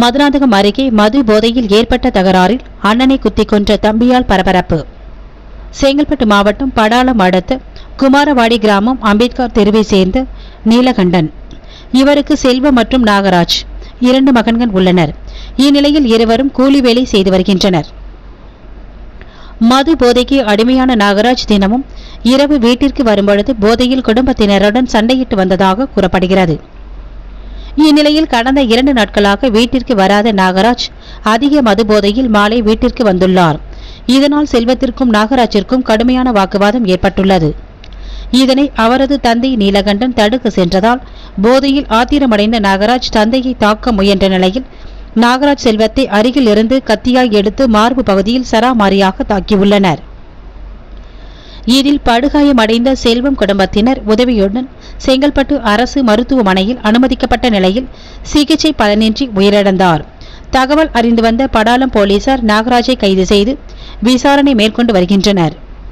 மதுராந்தகம் அருகே மது போதையில் ஏற்பட்ட தகராறில் அண்ணனை குத்திக் கொன்ற தம்பியால் பரபரப்பு. செங்கல்பட்டு மாவட்டம் படாளம் அடுத்த குமாரவாடி கிராமம் அம்பேத்கர் தெருவை சேர்ந்த நீலகண்டன். இவருக்கு செல்வம் மற்றும் நாகராஜ் இரண்டு மகன்கள் உள்ளனர். இந்நிலையில் இருவரும் கூலி வேலை செய்து வருகின்றனர். மது போதைக்கு அடிமையான நாகராஜ் தினமும் இரவு வீட்டிற்கு வரும்பொழுது போதையில் குடும்பத்தினருடன் சண்டையிட்டு வந்ததாக கூறப்படுகிறது. இந்நிலையில் கடந்த இரண்டு நாட்களாக வீட்டிற்கு வராத நாகராஜ் அதிக மது போதையில் மாலை வீட்டிற்கு வந்துள்ளார். இதனால் செல்வத்திற்கும் நாகராஜிற்கும் கடுமையான வாக்குவாதம் ஏற்பட்டுள்ளது. இதனை அவரது தந்தை நீலகண்டன் தடுக்க சென்றதால் போதையில் ஆத்திரமடைந்த நாகராஜ் தந்தையை தாக்க முயன்ற நிலையில் நாகராஜ் செல்வத்தை அருகில் இருந்து கத்தியாய் எடுத்து மார்பு பகுதியில் சராமாரியாக தாக்கியுள்ளனர். இதில் படுகாயமடைந்த செல்வம் குடும்பத்தினர் உதவியுடன் செங்கல்பட்டு அரசு மருத்துவமனையில் அனுமதிக்கப்பட்ட நிலையில் சிகிச்சை பலனின்றி உயிரிழந்தார். தகவல் அறிந்து வந்த படாலம் போலீசார் நாகராஜை கைது செய்து விசாரணை மேற்கொண்டு வருகின்றனர்.